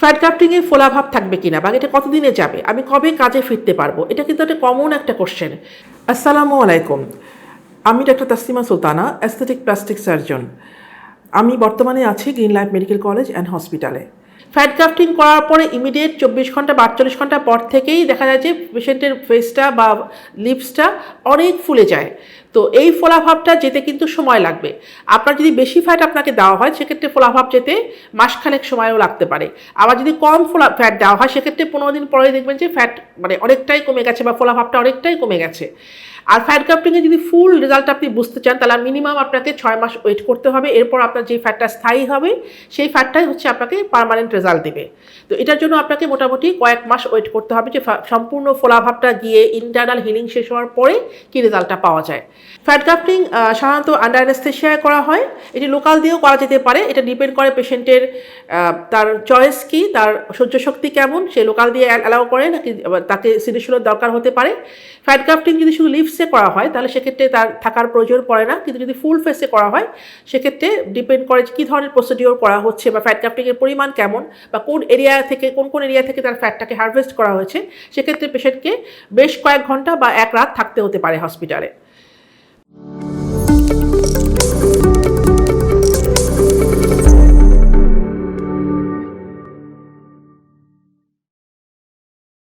Fat গ্রাফটিংয়ে ফোলাভাব থাকবে কিনা বা এটা কতদিনে যাবে? আমি কবে কাজে ফিরতে পারব? এটা কিন্তু একটা কমন একটা কোশ্চেন আসসালামু আলাইকুম। আমি doctor Taslima Sultana aesthetic plastic surgeon আমি বর্তমানে আছি Green Life Medical College and হসপিটালে ফ্যাট গ্রাফটিং করার পরে ইমিডিয়েট চব্বিশ ঘণ্টা বা আটচল্লিশ ঘণ্টা পর থেকেই দেখা যায় যে পেশেন্টের ফেসটা বা লিপসটা অনেক ফুলে যায়। তো এই ফোলাভাবটা যেতে কিন্তু সময় লাগবে। আপনার যদি বেশি ফ্যাট আপনাকে দেওয়া হয়, সেক্ষেত্রে ফোলাভাব যেতে মাসখানেক সময়ও লাগতে পারে। আবার যদি কম ফোলা ফ্যাট দেওয়া হয়, সেক্ষেত্রে পনেরো দিন পরে দেখবেন যে ফ্যাট মানে অনেকটাই কমে গেছে বা ফোলাভাবটা অনেকটাই কমে গেছে। আর ফ্যাট গ্রাফটিংয়ে যদি ফুল রেজাল্ট আপনি বুঝতে চান, তাহলে মিনিমাম আপনাকে ছয় মাস ওয়েট করতে হবে। এরপর আপনার যে ফ্যাটটা স্থায়ী হবে, সেই ফ্যাটটাই হচ্ছে আপনাকে পার্মানেন্ট রেজাল্ট দেবে। তো এটার জন্য আপনাকে মোটামুটি কয়েক মাস ওয়েট করতে হবে যে সম্পূর্ণ ফোলাভাবটা গিয়ে ইন্টারনাল হিলিং শেষ হওয়ার পরে কি রেজাল্টটা পাওয়া যায়। ফ্যাট গ্রাফটিং সাধারণত আন্ডার অ্যানেস্থেশিয়ায় করা হয়। এটি লোকাল দিয়েও করা যেতে পারে। এটা ডিপেন্ড করে পেশেন্টের তার চয়েস কি, তার সহ্য শক্তি কেমন, সে লোকাল দিয়ে অ্যালাউ করে নাকি তাকে সিডিশনের দরকার হতে পারে। ফ্যাট গ্রাফটিং যদি শুধু লিপসে করা হয়, তাহলে সেক্ষেত্রে তার থাকার প্রয়োজন পড়ে না। কিন্তু যদি ফুল ফেসে করা হয়, সেক্ষেত্রে ডিপেন্ড করে কী ধরনের প্রসিডিওর করা হচ্ছে বা ফ্যাট গ্রাফটিংয়ের পরিমাণ কেমন বা কোন এরিয়া থেকে, কোন কোন এরিয়া থেকে তার ফ্যাটটাকে হারভেস্ট করা হয়েছে। সেক্ষেত্রে পেশেন্টকে বেশ কয়েক ঘণ্টা বা এক রাত থাকতে হতে পারে হসপিটালে